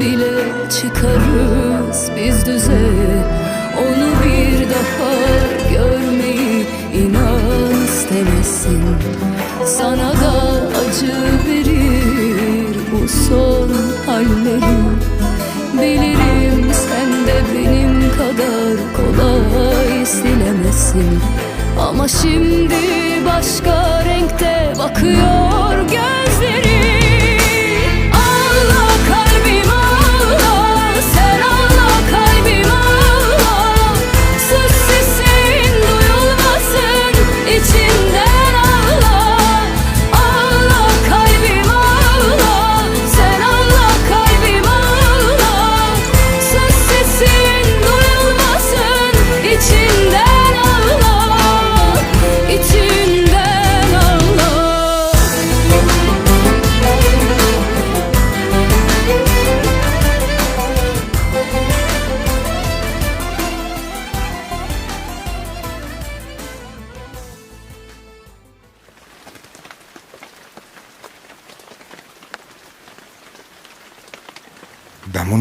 bile çıkarız biz düze. Onu bir daha görmeyi inan istemezsin Sana da acı verir bu son hallerim. Bilirim sen de benim kadar kolay silemezsin Ama şimdi başka renkte bakıyor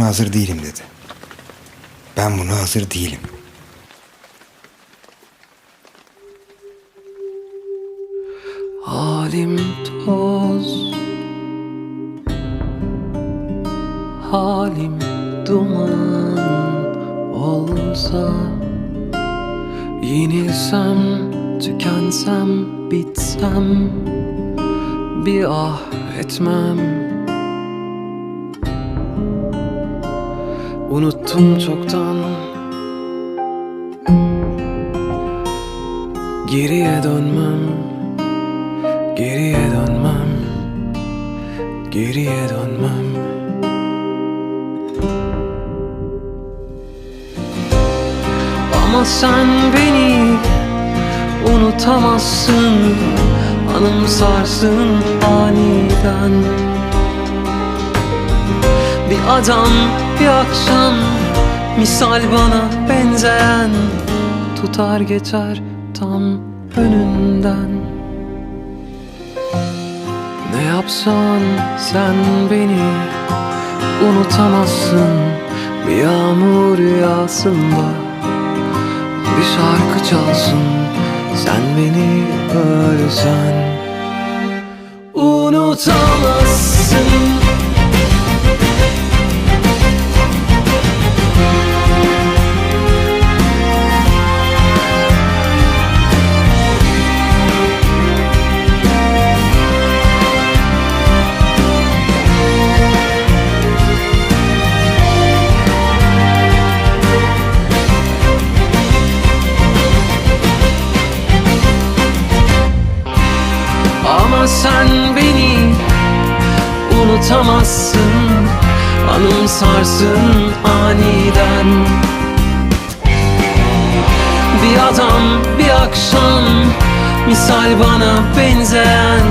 hazır değilim dedi. Ben buna hazır değilim. Halim toz Halim duman olsa Yenilsem, tükensem, bitsem Bir ah etmem Unuttum çoktan. Geriye dönmem Geriye dönmem Geriye dönmem. Ama sen beni unutamazsın Anımsarsın aniden. Bir adam bir akşam Misal bana benzeyen Tutar geçer tam önünden. Ne yapsan sen beni unutamazsın Bir yağmur yağsında Bir şarkı çalsın. Sen beni ölsen Unutamazsın Misal bana benzeyen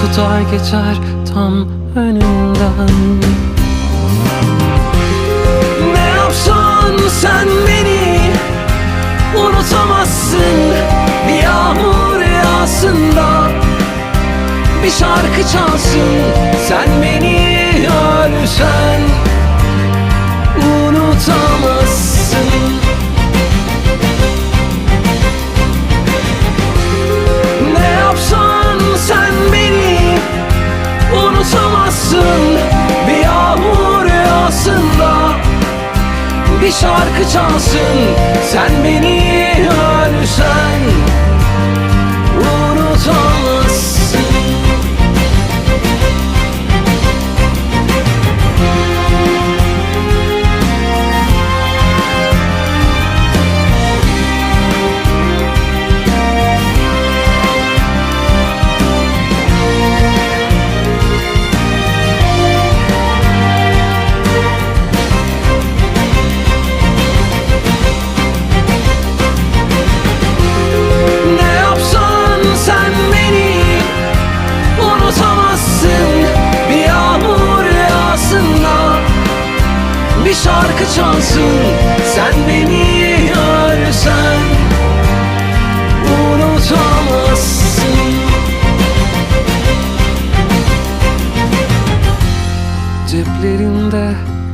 Tutar geçer tam önümden. Ne yapsan sen beni Unutamazsın Bir yağmur yağsında Bir şarkı çalsın. Sen beni ölsen Unutamazsın bir şarkı çalsın. Sen beni ölsen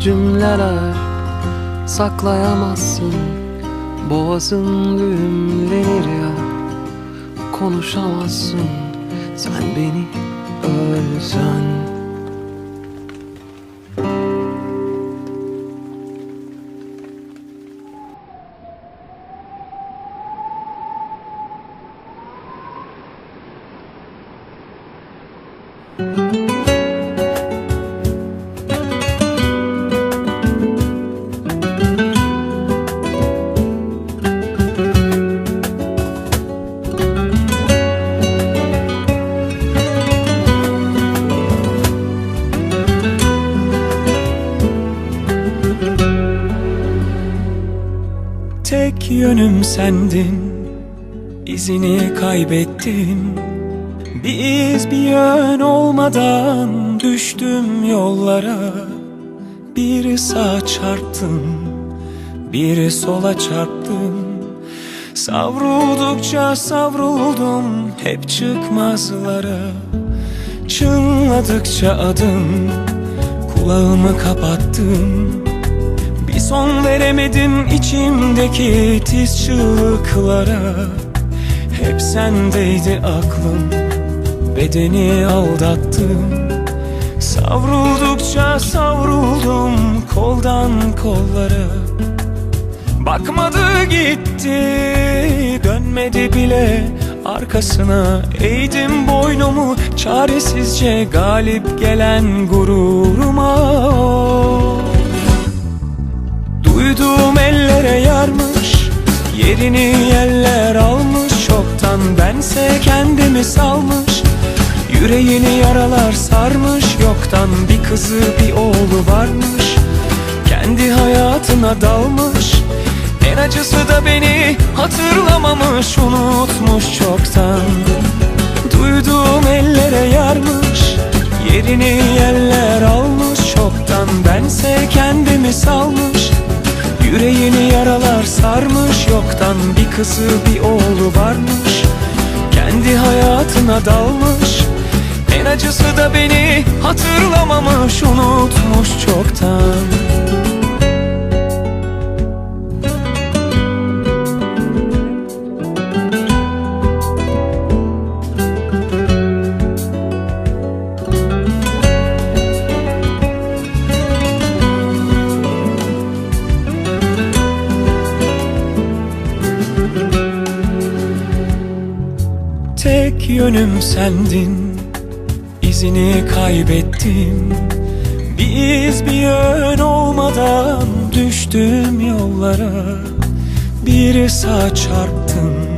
cümleler saklayamazsın. Boğazın düğümlenir ya Konuşamazsın. Sen beni ölsen. Tek sendin izini kaybettim Bir iz bir yön olmadan düştüm yollara. Bir sağa çarptım bir sola çarptım Savruldukça savruldum hep çıkmazlara. Çınladıkça adım kulağımı kapattım son veremedim içimdeki tiz çığlıklara. Hep sendeydi aklım Bedeni aldattım. Savruldukça savruldum koldan kollara. Bakmadı gitti dönmedi bile arkasına. Eğdim boynumu çaresizce galip gelen gururuma Duyduğum ellere yarmış Yerini yeller almış. Çoktan bense kendimi salmış Yüreğini yaralar sarmış. Yoktan bir kızı bir oğlu varmış Kendi hayatına dalmış. En acısı da beni hatırlamamış Unutmuş çoktan. Duyduğum ellere yarmış Yerini yeller almış. Çoktan bense kendimi salmış Yüreğini yaralar sarmış Yoktan bir kızı bir oğlu varmış. Kendi hayatına dalmış. En acısı da beni hatırlamamış Unutmuş çoktan yönüm sendin. İzini kaybettim. Bir iz bir yön olmadan düştüm yollara. Bir sağa çarptım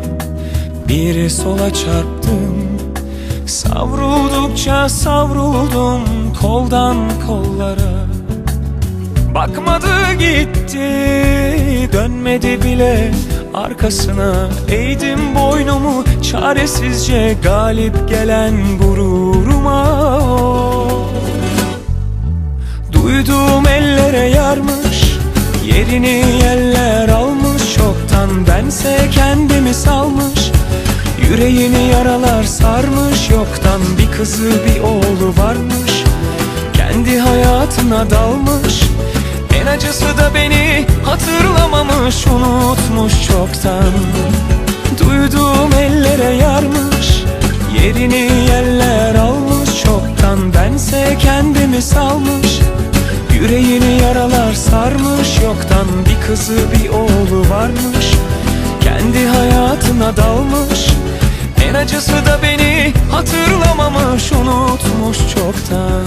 bir sola çarptım. Savruldukça savruldum koldan kollara. Bakmadı gitti dönmedi bile arkasına. Eğdim boynumu çaresizce galip gelen gururuma. Duyduğum ellere yarmış Yerini yeller almış. Çoktan Bense kendimi salmış Yüreğini yaralar sarmış. Yoktan bir kızı bir oğlu varmış Kendi hayatına dalmış acısı da beni hatırlamamış Unutmuş çoktan. Duyduğum ellere yarmış Yerini yerler almış çoktan. Bense kendimi salmış Yüreğini yaralar sarmış Yoktan. Bir kızı bir oğlu varmış Kendi hayatına dalmış. En acısı da beni hatırlamamış Unutmuş çoktan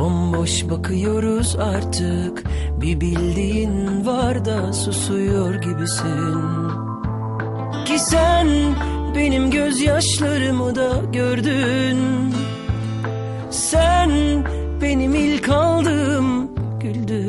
Bomboş bakıyoruz artık. Bir bildiğin var da susuyor gibisin. Ki sen benim gözyaşlarımı da gördün. Sen benim ilk aldığım güldün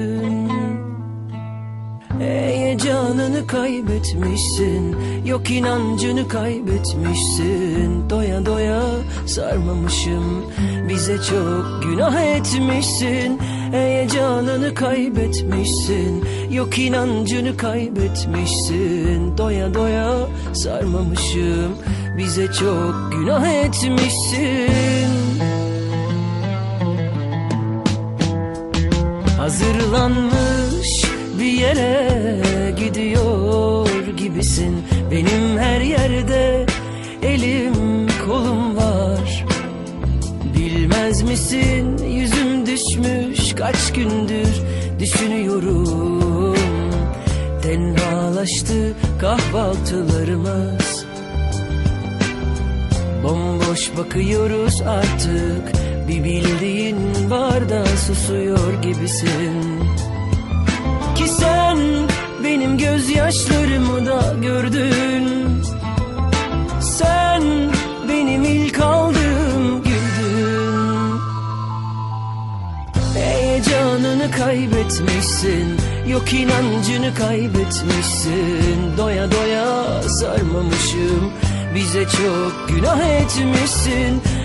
kaybetmişsin. Yok inancını kaybetmişsin. Doya doya sarmamışım. Bize çok günah etmişsin. Heyecanını kaybetmişsin. Yok inancını kaybetmişsin. Doya doya sarmamışım. Bize çok günah etmişsin. Hazırlanmış bir yere gidiyor gibisin. Benim her yerde elim kolum var. Bilmez misin yüzüm düşmüş kaç gündür düşünüyorum. Tenhalaştı kahvaltılarımız. Bomboş bakıyoruz artık. Bir bildiğin var da susuyor gibisin. Ki sen benim gözyaşlarımı da gördün. Sen benim ilk aldığım güldün. Heyecanını kaybetmişsin. Yok inancını kaybetmişsin. Doya doya sarmamışım. Bize çok günah etmişsin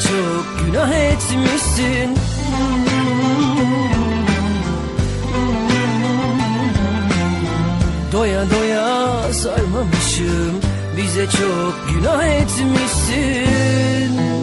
çok günah etmişsin. Doya doya sarmamışım Bize çok günah etmişsin.